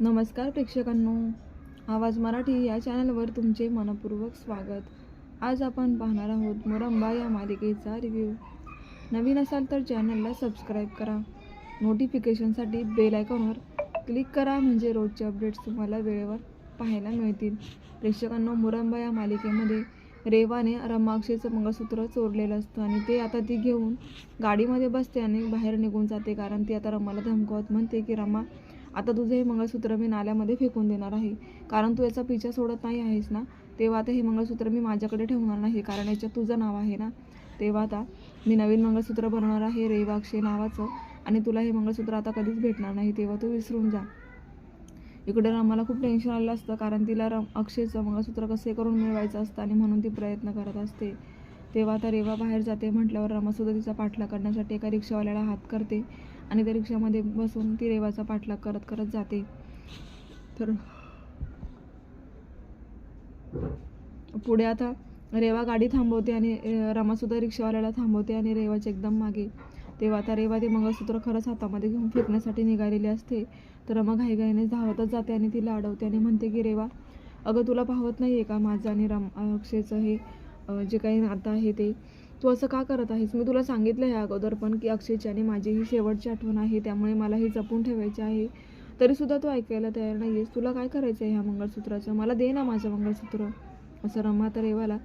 नमस्कार प्रेक्षकांनो. आवाज मराठी या चॅनलवर तुमचे मनपूर्वक स्वागत. आज आपण पाहणार आहोत मोरंबा या मालिकेचा रिव्ह्यू नवीन असाल तर चॅनलला सबस्क्राईब करा. नोटिफिकेशनसाठी बेल आयकॉनवर क्लिक करा म्हणजे रोजचे अपडेट्स तुम्हाला वेळेवर पाहायला मिळतील. प्रेक्षकांनो मोरंबा या मालिकेमध्ये रेवाने रमाक्षेचं मंगळसूत्र चोरलेलं असतं आणि ते आता ती घेऊन गाडीमध्ये बसते आणि बाहेर निघून जाते कारण ती आता रमाला धमकवत म्हणते की रमा आता तुझे हे मंगळसूत्र मी नाल्यामध्ये फेकून देणार आहे. कारण तू याचा पिछा सोडत नाही आहेस ना? तेव्हा आता हे मंगळसूत्र मी माझ्याकडे ठेवणार नाही. कारण याच्यात तुझं नाव आहे ना? तेव्हा आता मी नवीन मंगळसूत्र बनवणार आहे रेवाक्षे नावाचं. आणि तुला हे मंगळसूत्र आता कधीच भेटणार नाही. तेव्हा तू विसरून जा. इकडे रमाला खूप टेन्शन आलेलं असतं. कारण तिला रम अक्षयचं मंगळसूत्र कसे करून मिळवायचं असतं आणि म्हणून ती प्रयत्न करत असते. तेव्हा आता रेवा बाहेर जाते. म्हटल्यावर रमासुद्धा तिचा पाठला करण्यासाठी एका रिक्षावाल्याला हात करते. आणि त्या रिक्षामध्ये बसून ती रेवाचा पाठलाग करत करत जाते. तर पुढे आता रेवा गाडी थांबवते आणि रमासुद्धा रिक्षावाल्याला थांबवते आणि रेवाच्या एकदम मागे. तेव्हा आता रेवा ते मंगळसूत्र खरंच हातामध्ये घेऊन फेकण्यासाठी निघालेली असते. तर रमा घाईघाईने धावतच जाते आणि तिला अडवते आणि म्हणते की रेवा अगं तुला पाहत नाही आहे का माझं आणि रम अक्षयचं हे जे काही नातं आहे ते? तू असं का करत आहेस? मी तुला सांगितलं आहे अगोदर पण की अक्षयची आणि माझी ही शेवटची आठवण आहे त्यामुळे मला हे जपून ठेवायचे आहे. तरीसुद्धा तू ऐकायला तयार नाही आहेस तुला काय करायचं आहे ह्या मंगळसूत्राचं? मला दे ना माझं मंगळसूत्र. असं रमा तर रेवाला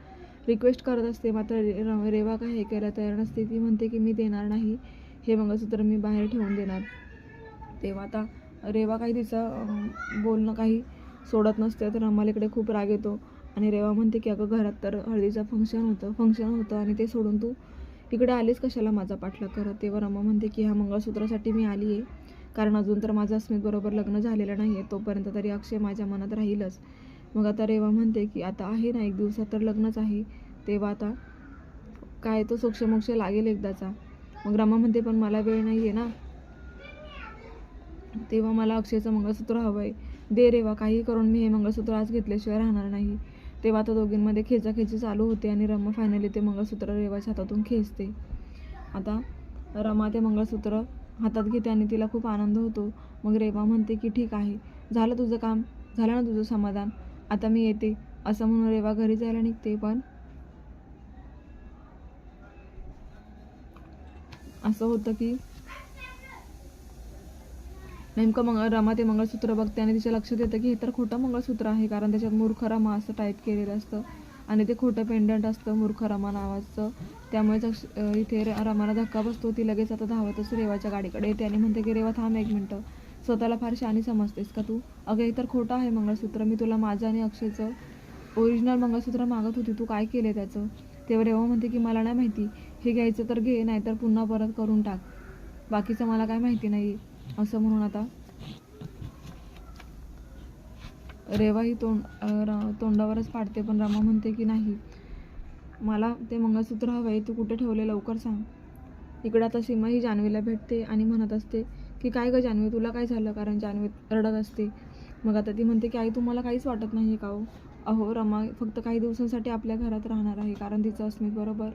रिक्वेस्ट करत असते. मात्र रे- र- रेवा काय ऐकायला तयार नसते. ती म्हणते की मी देणार नाही. हे मंगळसूत्र मी बाहेर ठेवून देणार. तेव्हा आता रेवा काही तिचं बोलणं काही सोडत नसते. तर रमालीकडे खूप राग येतो. आणि रेवा म्हणते की अगं घरात तर हळदीचं फंक्शन होतं फंक्शन होतं आणि ते सोडून तू इकडे आलीस कशाला माझा पाठलाग करत? तेव्हा रमा म्हणते की ह्या मंगळसूत्रासाठी मी आली आहे कारण अजून तर माझं अस्मितबरोबर लग्न झालेलं नाही आहे तोपर्यंत तरी अक्षय माझ्या मनात राहीलच. मग आता रेवा म्हणते की आता आहे ना एक दिवसात तर लग्नच आहे. तेव्हा आता काय तो सोक्षमोक्ष लागेल एकदाचा. मग रमा म्हणते पण मला वेळ नाही आहे ना. तेव्हा मला अक्षयचं मंगळसूत्र हवं आहे दे रेवा काही करून मी हे मंगळसूत्र आज घेतल्याशिवाय राहणार नाही. तेव्हा आता दोघींमध्ये खेचाखेची चालू होते आणि रमा फायनली ते मंगळसूत्र रेवाच्या हातातून खेचते. आता रमा ते मंगळसूत्र हातात घेते आणि तिला खूप आनंद होतो. मग रेवा म्हणते की ठीक आहे. झालं तुझं काम. झालं ना तुझं समाधान. आता मी येते. असं म्हणून रेवा घरी जायला निघते पण असं होतं की नेमकं मंग रमा ते मंगळसूत्र बघते आणि तिच्या लक्षात येतं की हे तर खोटं मंगळसूत्र आहे कारण त्याच्यात मूर्ख रमा असं टाईप केलेलं असतं. आणि ते खोटं पेंडंट असतं मूर्ख रमा नावाचं. त्यामुळेच अक्ष- इथे रमाला धक्का बसतो ती लगेच आता धावतच रेवाच्या गाडीकडे येते आणि म्हणते की रेवा थांब एक मिनटं. स्वतःला फार शानी समजतेस का तू? अगं हे तर खोटं आहे मंगळसूत्र. मी तुला माझं आणि अक्षयचं ओरिजिनल मंगळसूत्र मागत होती. तू काय केले त्याचं? तेव्हा रेवा म्हणते की मला नाही माहिती. हे घ्यायचं तर घे नाहीतर पुन्हा परत करून टाक. बाकीचं मला काय माहिती नाही असं म्हणून आता. रेवा ही तोंड र- तोंडावरच पाडते पण रमा म्हणते की नाही. मला ते मंगळसूत्र हवं आहे तू कुठे ठेवले लवकर सांग. इकडे आता सीमा ही जान्हवीला भेटते आणि म्हणत असते की काय गं जान्हवी तुला काय झालं? कारण जान्हवी रडत असते. मग आता ती म्हणते की आई तुम्हाला काहीच वाटत नाही का हो? अहो रमा फक्त काही दिवसांसाठी आपल्या घरात राहणार आहे कारण तिचं अस्मित बरोबर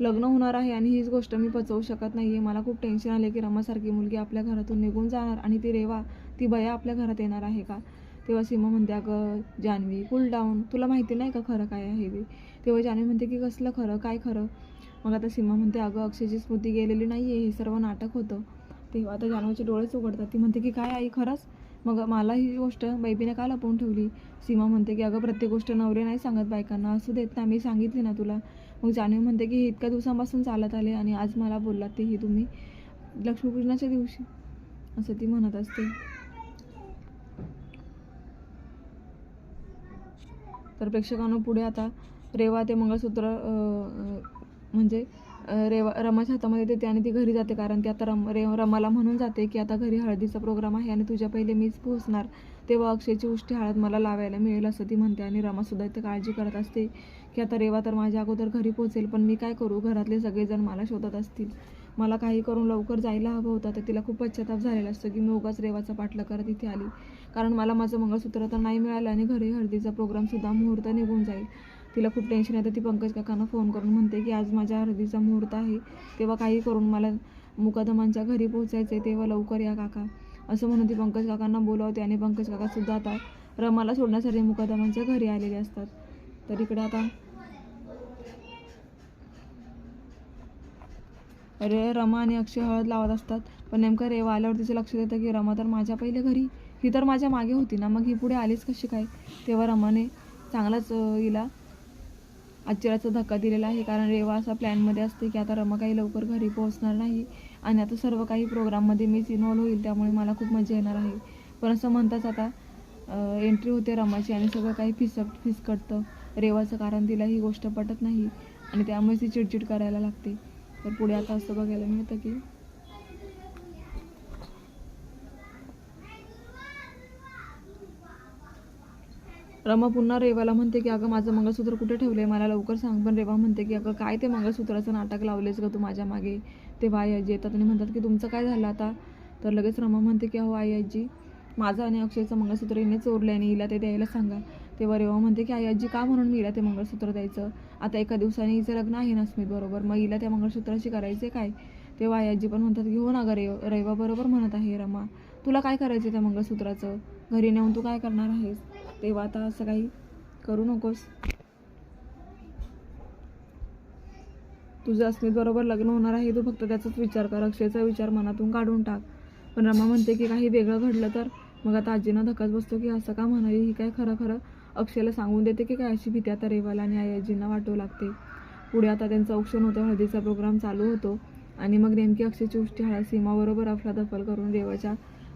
लग्न होणार आहे आणि हीच गोष्ट मी पचवू शकत नाही आहे मला खूप टेन्शन आले की रमासारखी मुलगी आपल्या घरातून निघून जाणार आणि ती रेवा ती बया आपल्या घरात येणार आहे का? तेव्हा सीमा म्हणते अगं जान्हवी कूल डाऊन तुला माहिती नाही का खरं काय आहे ते तेव्हा जान्हवी म्हणते की कसलं खरं? काय खरं? मग आता सीमा म्हणते अगं अक्षयची स्मृती गेलेली नाही आहे हे सर्व नाटक होतं. तेव्हा आता जान्हवीचे डोळेच उघडतात ती म्हणते की काय आई खरंच? मग मला ही गोष्ट बैबीने का लपवून ठेवली? सीमा म्हणते की अगं प्रत्येक गोष्ट नवरे नाही सांगत बायकांना. असू देत ना मी सांगितली ना तुला. मग जाणीव म्हणते की हे इतक्या दिवसांपासून चालत आले आणि आज मला बोललात तेही तुम्ही लक्ष्मीपूजनाच्या दिवशी. असं ती म्हणत असते. तर प्रेक्षकांना पुढे आता रेवा ते मंगळसूत्र म्हणजे रेवा रमाच्या हातामध्ये देते आणि ती घरी जाते. कारण ती आता रम रे रमाला म्हणून जाते की आता घरी हळदीचा प्रोग्राम आहे आणि तुझ्या पहिले मीच पोहोचणार. तेव्हा अक्षयची उष्टी हळद मला लावायला मिळेल असं ती म्हणते आणि रमासुद्धा इथं काळजी करत असते की आता रेवा तर माझ्या अगोदर घरी पोहोचेल पण मी काय करू? घरातले सगळेजण मला शोधत असतील. मला काही करून लवकर जायला हवं होतं तर तिला खूप पश्चाताप झालेला असतो की मी उगाच रेवाचा पाठला करत इथे आली. कारण मला माझं मंगळसूत्र तर नाही मिळालं आणि घरी हळदीचा प्रोग्रामसुद्धा मुहूर्त निघून जाईल. तिला खूप टेन्शन येतं. ती पंकज काकांना फोन करून म्हणते की आज माझ्या हळदीचा मुहूर्त आहे. तेव्हा काही करून मला मुकादमांच्या घरी पोहोचायचं आहे तेव्हा लवकर या काका. असं म्हणून ती पंकज काकांना बोलावते आणि पंकज काकासुद्धा आता रमाला सोडण्यासाठी मुकादमांच्या घरी आलेले असतात. तर इकडे आता अरे रमा आणि अक्षय हळद लावत असतात. पण नेमकं रेवा आल्यावर तिचं लक्ष देतं की रमा तर माझ्या पहिले घरी. ही तर माझ्या मागे होती ना. मग ही पुढे आलीच कशी काय? तेव्हा रमाने चांगलाच हिला आश्चर्याचा धक्का दिलेला आहे कारण रेवा असा प्लॅनमध्ये असते की आता रमा काही लवकर घरी पोहोचणार नाही आणि आता सर्व काही प्रोग्राममध्ये मीच इन्वॉल्व होईल त्यामुळे मला खूप मजा येणार आहे. पण असं म्हणताच आता एंट्री होते रमाची आणि सगळं काही फिसक फिसकटतं रेवाचं कारण तिला ही गोष्ट पटत नाही आणि त्यामुळे ती चिडचिड करायला लागते. तर पुढे आता असं बघायला मिळतं की रमा पुन्हा रेवाला म्हणते की अगं माझं मंगळसूत्र कुठे ठेवलं आहे मला लवकर सांग. पण रेवा म्हणते की अगं काय ते मंगळसूत्राचं नाटक लावलेस गं तू माझ्या मागे? ते आई आजी येतात आणि म्हणतात की तुमचं काय झालं आता? तर लगेच रमा म्हणते की अहो आई आजी माझं आणि अक्षयचं मंगळसूत्र हिने चोरलं आणि हिला ते द्यायला सांगा. तेव्हा रेवा म्हणते की आई आजी का म्हणून मी हिला ते मंगळसूत्र द्यायचं? आता एका दिवसाने हिचं लग्न आहे ना स्मित बरोबर? मग हिला त्या मंगळसूत्राशी करायचे काय? तेव्हा आई आजी पण म्हणतात की हो ना गं रे रेवा बरोबर म्हणत आहे रमा. तुला काय करायचं त्या मंगळसूत्राचं? घरी नेऊन तू काय करणार आहेस? तेव्हा आता असं काही करू नकोस. तुझं अस्मित बरोबर लग्न होणार आहे तू फक्त त्याचाच विचार कर अक्षयचा विचार मनातून काढून टाक. पण रमा म्हणते की काही वेगळं घडलं तर? मग आता आजीनं धक्काच बसतो की असं का म्हणाली? ही काय खरं खरं? अक्षयला सांगून देते की काय अशी भीती आता रेवाला आणि आई आजींना वाटू लागते. पुढे आता त्यांचं औक्षण होतं हळदीचा प्रोग्राम चालू होतो. आणि मग नेमकी अक्षयची उष्टी हळद सीमाबरोबर अफलादफल करून रेवाच्या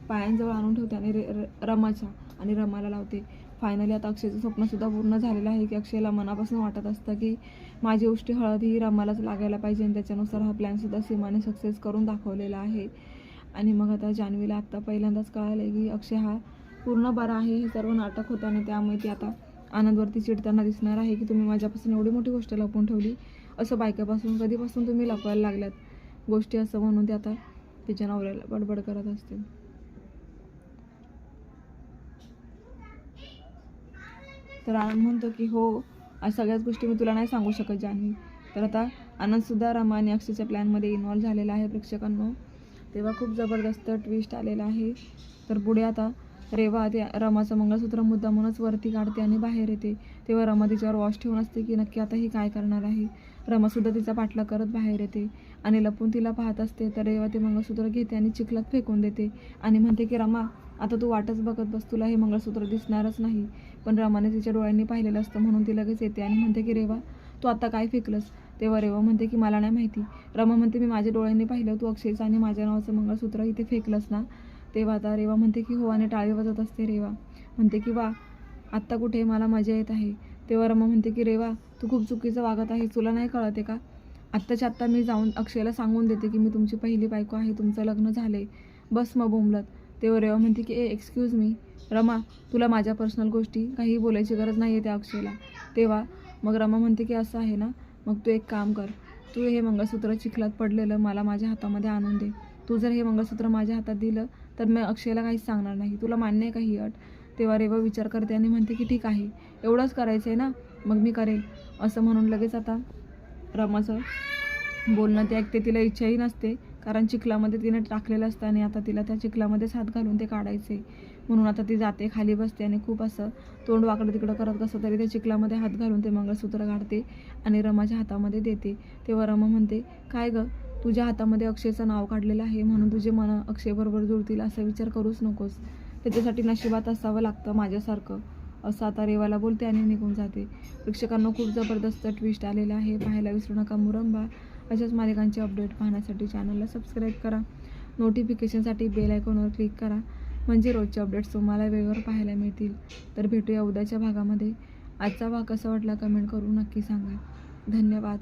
पायांजवळ आणून ठेवते आणि रे र- रमाच्या आणि रमाला लावते. फायनली आता अक्षयचं स्वप्नसुद्धा पूर्ण झालेलं आहे की अक्षयला मनापासून वाटत असतं की माझी उष्टी हळद ही रमालाच लागायला पाहिजे आणि त्याच्यानुसार हा प्लॅनसुद्धा सीमाने सक्सेस करून दाखवलेला आहे. आणि मग आता जान्हवीला आत्ता पहिल्यांदाच कळालं की अक्षय हा पूर्ण बरा आहे हे सर्व नाटक होतं आणि त्यामुळे ती आता आनंदवरती चिडताना दिसणार आहे की तुम्ही माझ्यापासून एवढी मोठी गोष्ट लपवून ठेवली असं बायकापासून कधीपासून तुम्ही लपवायला लागल्यात गोष्टी असं म्हणून ते आता तिच्या नवऱ्याला बडबड करत असते. तर आनंद म्हणतो की हो सगळ्याच गोष्टी मी तुला नाही सांगू शकत जान्हवी. तर आता आनंदसुद्धा रमा आणि अक्षयच्या प्लॅनमध्ये इन्वॉल्व झालेला आहे प्रेक्षकांनो. तेव्हा खूप जबरदस्त ट्विस्ट आलेला आहे. तर पुढे आता रेवा ते रमाचं मंगळसूत्र मुद्दा म्हणूनच वरती काढते आणि बाहेर येते. तेव्हा रमा तिच्यावर वॉश ठेवून असते की नक्की आता ही काय करणार आहे. रमासुद्धा तिचा पाठलाग करत बाहेर येते आणि लपून तिला पाहत असते. तर रेवा ते मंगळसूत्र घेते आणि चिखलात फेकून देते आणि म्हणते की रमा आता तू वाटच बघत बस तुला हे मंगळसूत्र दिसणारच नाही. पण रमाने तिच्या डोळ्यांनी पाहिलेलं असतं म्हणून ती लगेच येते आणि म्हणते की रेवा तू आता काय फेकलंस? तेव्हा रेवा म्हणते की मला नाही माहिती. रमा म्हणते मी माझ्या डोळ्यांनी पाहिलं तू अक्षयचं आणि माझ्या नावाचं मंगळसूत्र इथे फेकलंस ना? तेव्हा आता रेवा म्हणते की हो आणि टाळी वाजत असते रेवा. म्हणते की वा आत्ता कुठे मला मजा येत आहे? तेव्हा रमा म्हणते की रेवा तू खूप चुकीचं वागत आहे तुला नाही कळते का? आत्ताच्या आत्ता मी जाऊन अक्षयला सांगून देते की मी तुमची पहिली बायको आहे तुमचं लग्न झाले बस मग बोंबलत. तेव्हा रेवा म्हणते की ए एक्सक्यूज मी रमा तुला माझ्या पर्सनल गोष्टी काही बोलायची गरज नाही आहे त्या अक्षयला. तेव्हा मग रमा म्हणते की असं आहे ना? मग तू एक काम कर. तू हे मंगळसूत्र चिखलात पडलेलं मला माझ्या हातामध्ये आणून दे. तू जर हे मंगळसूत्र माझ्या हातात दिलं तर मी अक्षयला काहीच सांगणार नाही. तुला मान्य आहे का ही अट? तेव्हा रेवा विचार करते आणि म्हणते की ठीक आहे. एवढंच करायचं आहे ना? मग मी करेल. असं म्हणून लगेच आता रमाचं बोलणं ते ऐकते तिला इच्छाही नसते. कारण चिखलामध्ये तिने टाकलेलं असतं आणि आता तिला त्या चिखलामध्येच हात घालून ते काढायचे. म्हणून आता ती जाते खाली बसते आणि खूप असं तोंड वाकडं तिकडं करत कसं तरी त्या चिखलामध्ये हात घालून ते मंगळसूत्र काढते आणि रमाच्या हातामध्ये देते. तेव्हा रमा म्हणते काय गं तुझ्या हातामध्ये अक्षयचं नाव काढलेलं आहे म्हणून तुझे मन अक्षयबरोबर जुळतील असा विचार करूच नकोस. त्याच्यासाठी नशिबात असावं लागतं माझ्यासारखं असं आता रेवाला बोलते आणि निघून जाते. प्रेक्षकांना खूप जबरदस्त ट्विस्ट आलेलं आहे. पाहायला विसरू नका मुरंबा. अशाच मालिकांचे अपडेट पाहण्यासाठी चॅनलला सबस्क्राईब करा. नोटिफिकेशनसाठी बेल आयकॉनवर क्लिक करा. म्हणजे रोजचे अपडेट्स तुम्हाला वेळेवर पाहायला मिळतील. तर भेटूया उद्याच्या भागामध्ये. आजचा भाग कसा वाटला कमेंट करून नक्की सांगा. धन्यवाद.